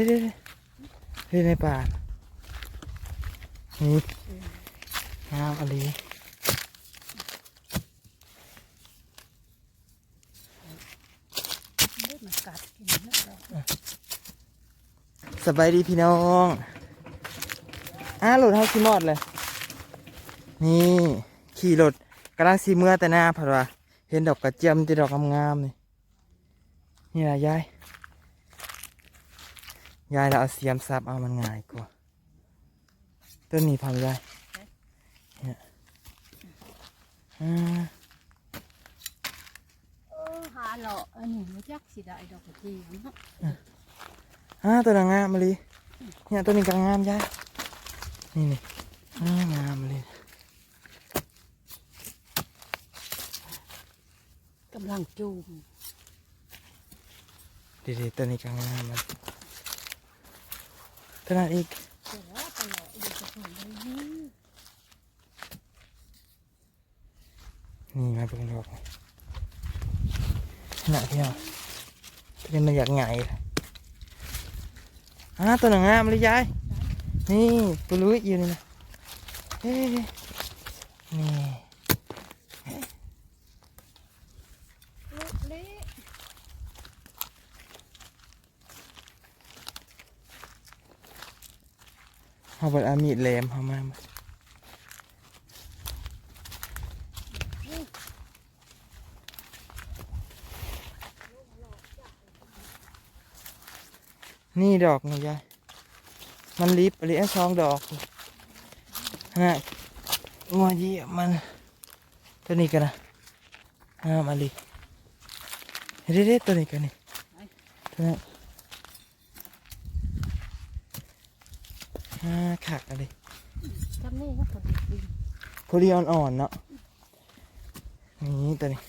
ฮ้ยเฮ้ยเฮ้ยในป่านี่งามอะไรสบายดีพี่น้องอ้าโหลดเฮาขี่มอดเลย นี่ ขี่รถกำลังสีเมื่อแต่หน้าผัดว่าเห็นดอกกระเจียมที่ดอกงามๆนี่ นี่นะยาย ยายเราเอาเสียมซับเอามันง่ายกว่าต้นนี้พอไหมยายเนี่ยอ่าเออหาเหลาะอันนี้มันจักสิได้ดอกกระเจียวเนาะอ่าตัวนั้นงามมาเลยเนี่ยตัวนี้กำลังงามยายนี่นี่อ่างามมาเลยกำลังจูงดีๆตัวนี้กำลังงามมัน ตัวนั้นอีกแต่ว่าตลอดอยู่กับคนเลยนี่นี่มาเบิ่งดอกขนาดที่เราตัวนี้มันอยากใหญ่เลยอ่าตัวหนังงามเลยยายนี่ตัวลุยอยู่นี่นะเฮ้นี่ เอาไปอามีดแหลมเอามามานี่ดอกนี่ยายมันลิบอะไรอันสองดอกนะงัวเยียมัน ตัวนี้กันนะงามอะไรเด็ดๆตัวนี้กันนี่ตัวนี้ อ่าขักอะไรจำนี่ก็พอดีดีพอดีอ่อนๆเนาะนี่ตัวนี้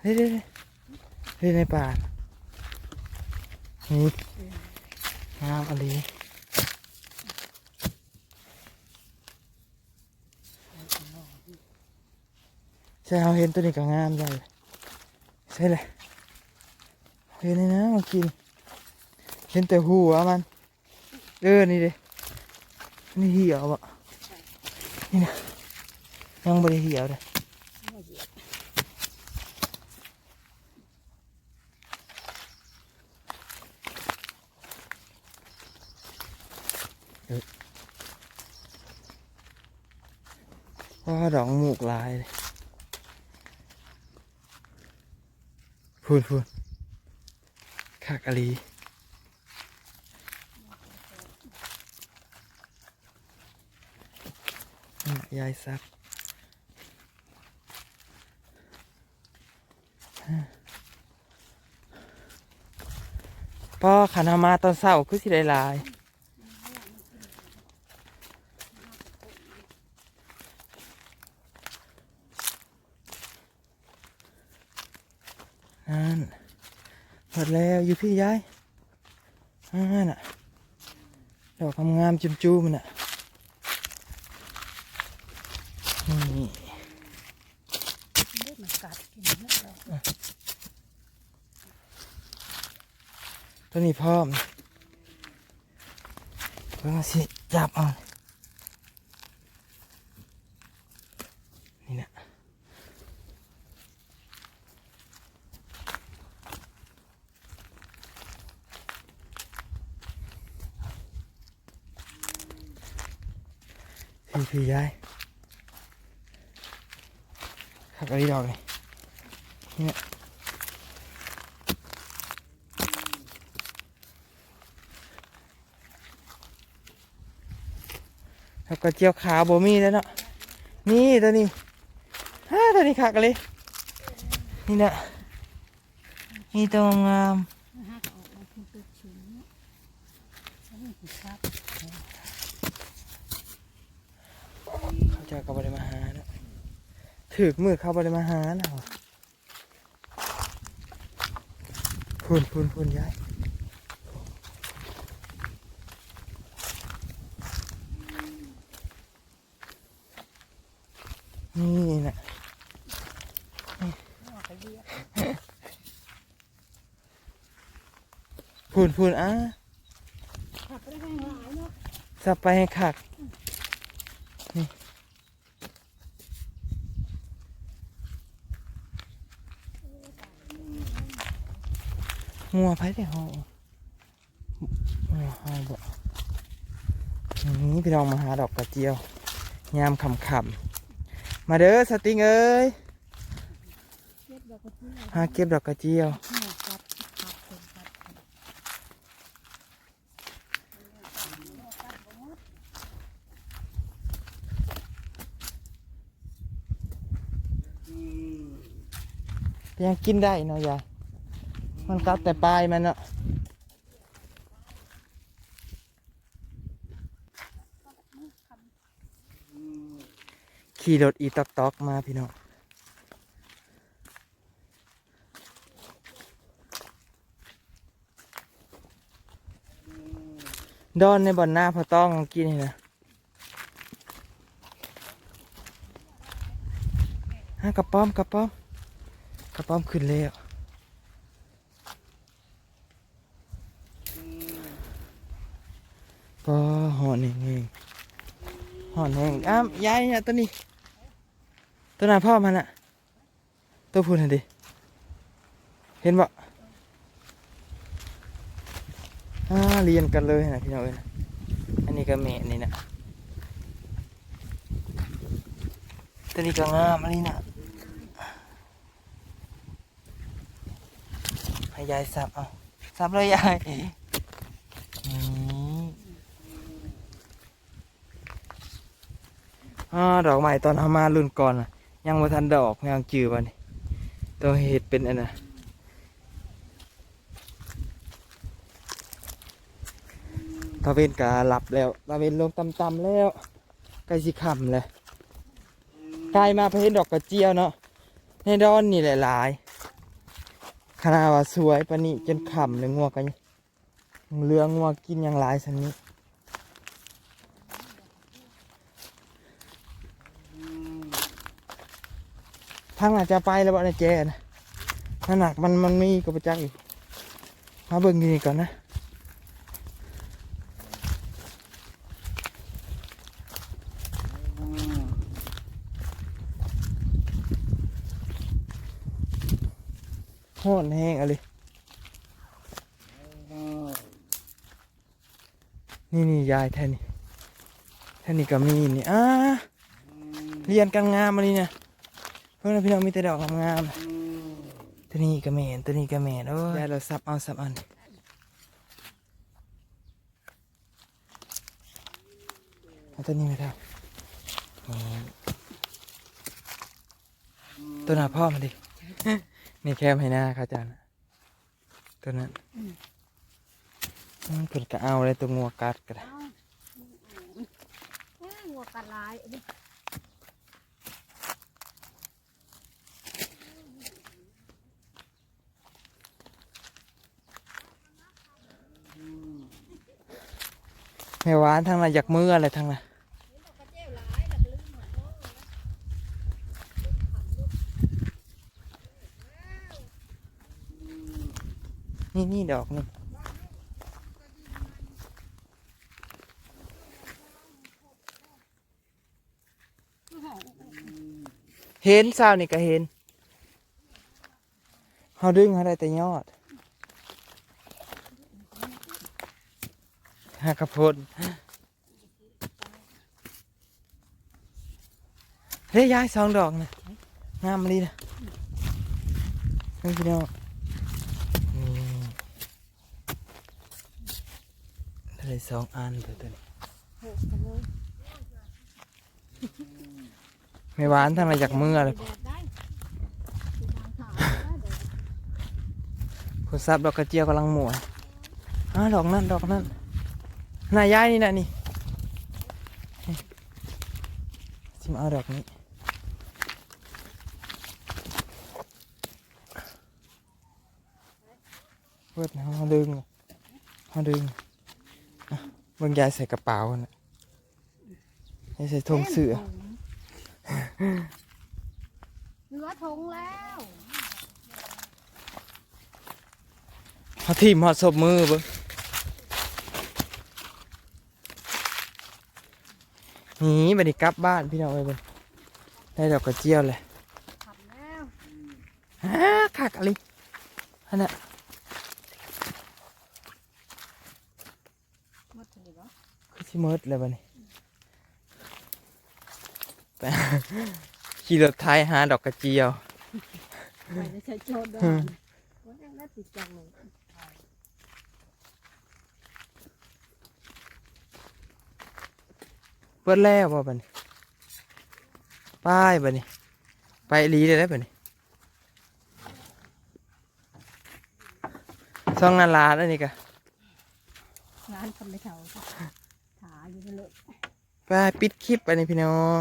เฮ้ยเฮ้ยเฮ้ยในป่านี่งามอะไรใช่เราเห็นตัวนี้ก็งามใหญ่ใช่เลย เห็นเลยนะมากิน เห็นแต่หัวมัน เออ นี่ดินี่เหี่ยวอะนี่นะยังไม่ได้เหี่ยวเลยไม่เหยียบเพราะว่าดอกหมูกลายเลยพูดพูด ขากะลีน่ะยายซักพ่อขันมาตอนเศร้าคือสิได้ลาย นั่นหม ดแล้วอยู่พี่ยายนั่นน่ะดอกงามจุ่มๆมันน่ะนี่ได้มากัดกินนะเราตัวนี้พร้อมเพิ่งสิจับเอา พี่พี่ยายขับอะไรดอกนี่นี่นะแล้วก็เจียวขาวบ่มีแล้วเนาะนี่ตัวนี้ฮ่าตัวนี้ขากนเลยนี่นะนี่ตัวงาม เจ้าก็บ่ได้มาหานะถือมือเขาบ่ได้มาหานะพูนพูนพูนย้ายนี่นะพูนพูนอะสับไปให้ขัก งัวไผได้ห้องัวห้อบ่นี่พี่น้องมาหาดอกกระเจียวยามคำคำๆมาเด้อสติงเอ้ยหาเก็บดอกกระเจียวยังกินได้เนาะยาย มันกัดแต่ปลายมันเนาะขี่รถอีตอกตอกมาพี่น้องดอนในบ่อนหน้าพอต้องกินนี่นะฮะกระป้อมกระป้อมกระป้อมขึ้นแล้วก็ หอนเองเองหอนเองอ้ามยายเนี่ยตัวนี้ ตัวหน้าพ่อมันอะตัวพูดหน่อยดิ เห็นบ่อ่าเรียนกันเลยนะพี่น้องเอ้ยนะอันนี้ก็แม่นี่นะตัวนี้ก็งามอันนี้นะให้ยายสับเอาสับเลยยายอืม อ่าดอกใหม่ตอนเอามารุ่นก่อนยังบ่ทันดอกยังจือบ่นี่ตัวเห็ดเป็นอันน่ะตะเวนกาหลับแล้วตะเวนลงต่ำๆแล้วใกล้สิคำเลยกลายมาเพเห็นดอกกระเจียวเนาะในดอนนี่หลายๆขนาดว่าสวยปนี้จนขำเลยงัวกันเรืองัวกินอย่างหลายสันนี้ ทางอาจจะไปแล้วบ่นแจนะน้ำหนักมันมันมีกระประจักอยู่มาเบิ่งดีก่อนนะโหดแห้งอะไรนี่นี่ยายแท่นี่แท่นี่ก็มีนี่อ่าเรียนกันงามมานี่เนี่ย เพื่อนพี่น้องมีแต่ดอกงามๆตัวนี้ก็แม่นตัวนี้ก็แม่นโอ้ยยายเราซับเอาซับอันเอาตัวนี้ไม่ได้ตัวหน้าพ่อมาดิ นี่แคมให้หน้าครับอาจารย์ตัวนั้นอืมเพิ่นก็เอาเลยตัวงัวกัดก็ได้เอ้าเอ้ยหัวกัดหลาย อันนี้แม่หวานทางนั้นอยากมืออะไรทางนั้นนี่นี่ดอกนี่เห็นสาวนี่ก็เห็นเขาดึงเขาได้แต่ยอด หากระพนเฮ้ยย้ายสองดอกนะงามมาลีนะเฮ้ยพี่น้องนี่ได้สองอันตัวตัวนี้โหกกันเลยไม่หวานทางไหนจากมือเลยแดดได้สีทางขาวได้แดดคุณซับดอกกระเจียวกำลังหมวยอ่าดอกนั่นดอกนั่น นายายนี่นะนี่นี่ชิมเอาดอกนี้เปิดเขาดึงเขาดึงเบิ่งยายใส่กระเป๋าน่ะยายใส่ธงเสือเหลือทงแล้วพเขาทีมหอดศพมือเบิ่ง หนีบัดนี้กลับบ้านพี่น้องเอ้ยเบิ่งได้ดอกกระเจียวเลยทำแล้วฮ่าคักอะไรฮันน่ะหมดเลยบ่คือที่มืดเลยบัดนี้ไปขี่รถไทยหาดอกกระเจียว ไปจะใช้โจทย์ด้วยว่ายังได้ติดจังเลย เปิดแล้วบ่บัดนี้ไป้ายบัดนี้ ไปอีหลีเลยได้บัดนี้ซ่องนาลาแล้วนี่กะงานทำไม่เท่าถาอยู่นั่นเลยไปปิดคลิปไปนี่พี่น้อง